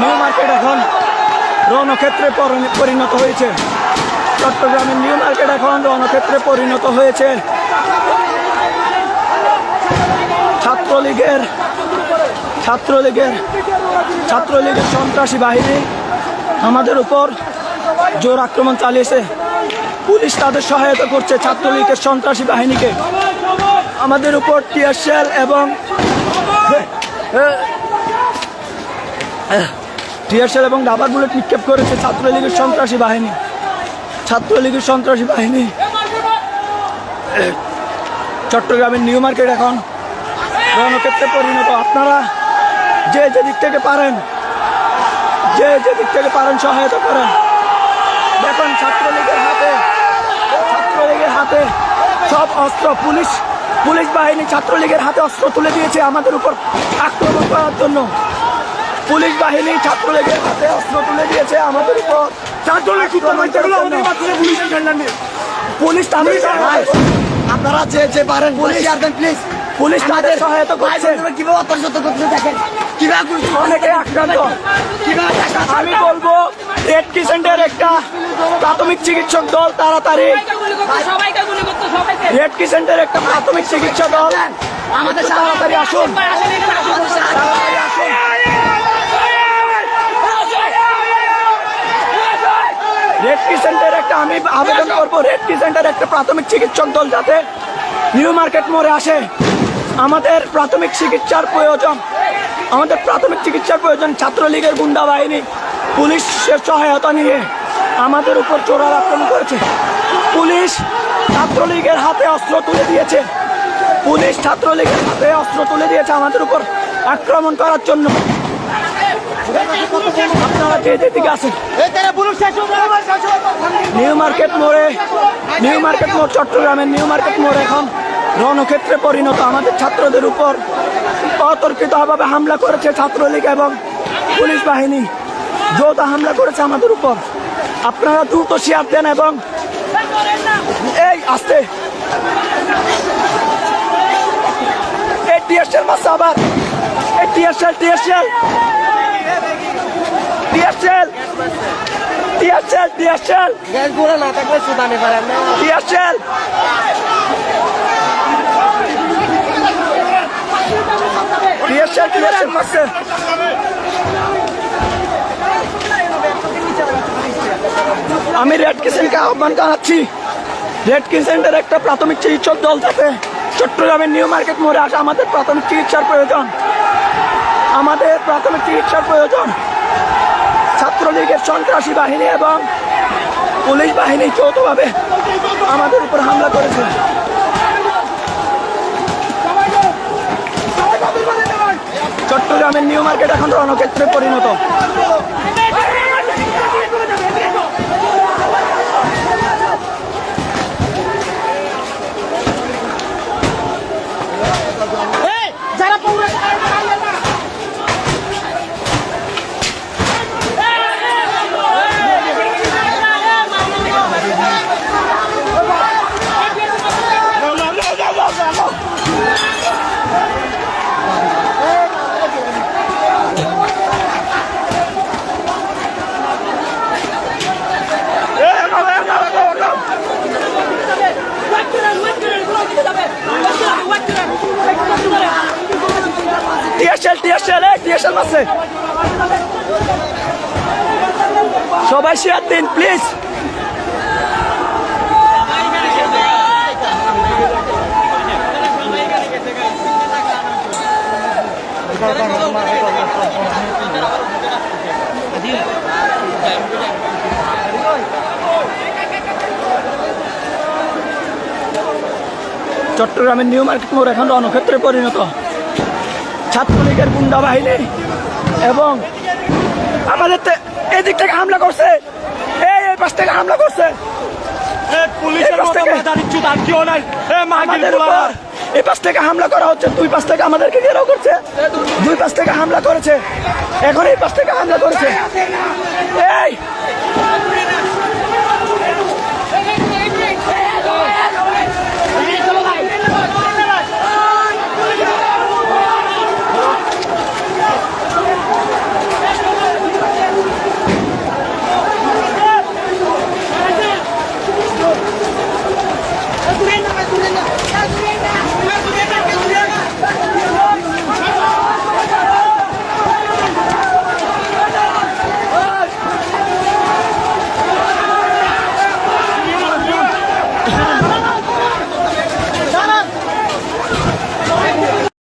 New market এখন রণক্ষেত্রে পরিণত হয়েছে। চট্টগ্রামের নিউ মার্কেট এখন রণক্ষেত্রে পরিণত হয়েছে। ছাত্রলীগের ছাত্রলীগের ছাত্রলীগের সন্ত্রাসী বাহিনী আমাদের উপর জোর আক্রমণ চালিয়েছে। পুলিশ তাদের সহায়তা করছে ছাত্রলীগের সন্ত্রাসী বাহিনীকে। আমাদের উপর টিয়ার শেল এবং টিয়ার শেল এবং রাবার বুলেট নিক্ষেপ করেছে ছাত্রলীগের সন্ত্রাসী বাহিনী। ছাত্রলীগের সন্ত্রাসী বাহিনী। চট্টগ্রামের নিউ মার্কেট এখন রণক্ষেত্রে পরিণত। আপনারা যে যে দিক থেকে পারেন, যে যে দিক থেকে পারেন, সহায়তা করেন। দেখুন ছাত্রলীগের হাতে ছাত্রলীগের হাতে সব অস্ত্র, পুলিশ পুলিশ বাহিনী ছাত্রলীগের হাতে অস্ত্র তুলে দিয়েছে আমাদের উপর আক্রমণ করার জন্য। পুলিশ বাহিনী ছাত্রলীগের হাতে অস্ত্র তুলে দিয়েছে আমাদের উপর। ছাত্রলীগ পুলিশ তাদের আপনারা যে যে পারেন পুলিশ আর দেন প্লিজ পুলিশ তাদের সহায়তা করছে। কীভাবে অপরিচিত করতে দেখেন? কীভাবে অনেকে আক্রান্ত। আমি বলব রেড ক্রিসেন্টের একটা প্রাথমিক চিকিৎসক দল তাড়াতাড়ি। সবাইকে গুলি করতো রেড ক্রিসেন্টের একটা প্রাথমিক চিকিৎসা দল। আমাদের তাড়াতাড়ি আসুন। তাড়াতাড়ি আসুন। রেড ক্রিসেন্টের একটা আমি আবেদন করব। রেড ক্রিসেন্টের একটা প্রাথমিক চিকিৎসক দল যাতে নিউ মার্কেট মোড়ে আসে। আমাদের প্রাথমিক চিকিৎসার প্রয়োজন। আমাদের প্রাথমিক চিকিৎসার প্রয়োজন ছাত্রলীগের গুন্ডা বাহিনী পুলিশের সহায়তা নিয়ে আমাদের উপর চোরার আক্রমণ করেছে। পুলিশ ছাত্রলীগের হাতে অস্ত্র তুলে দিয়েছে। পুলিশ ছাত্রলীগের হাতে অস্ত্র তুলে দিয়েছে আমাদের উপর আক্রমণ করার জন্য। আপনারা যে যেদিকে আছেন নিউ মার্কেট মোড়ে নিউ মার্কেট মোড় চট্টগ্রামের নিউ মার্কেট মোড় এখন। রণক্ষেত্রে পরিণত আমাদের ছাত্রদের উপর অতর্কিত অতর্কিতভাবে হামলা করেছে ছাত্রলীগ এবং পুলিশ বাহিনী। যৌথ হামলা করেছে আমাদের উপর। আপনারা দ্রুত শেয়ার দেন এবং এই আসতে। এই টিএসএল মাছ আবার এই TSL TSL. TSL TSL TSL গ্যাসগুলো না থাকলে সুদানি পারেন না মারছে আমি রেড কিচেনকে আহ্বান জানাচ্ছি। রেড কিচেনের একটা প্রাথমিক চিকিৎসক দল যাতে চট্টগ্রামের নিউ মার্কেট মোড়ে আসে আমাদের প্রাথমিক চিকিৎসার প্রয়োজন। আমাদের প্রাথমিক চিকিৎসার প্রয়োজন। ছাত্রলীগের সন্ত্রাসী বাহিনী এবং পুলিশ বাহিনী যৌথভাবে আমাদের উপর হামলা করেছে। চট্টগ্রামের নিউ মার্কেট এখন রণক্ষেত্রে পরিণত। টিএসএল টিএসএল এই টিএসএল মাসে সবাই শেয়ার দিন প্লিজ চট্টগ্রামের নিউ মার্কেট মোড় এখন রণক্ষেত্রে পরিণত। ছাত্রলীগের গুন্ডা বাহিনী এবং আমাদের এদিক থেকে হামলা করছে। এই এই পাশ থেকে হামলা করছে। পুলিশের এই পাশ থেকে- এই পাশ হামলা করা হচ্ছে দুই পাশ থেকে আমাদেরকে ঘেরাও করছে দুই পাশ থেকে হামলা করেছে। এখন এই পাশ থেকে হামলা করেছে। এই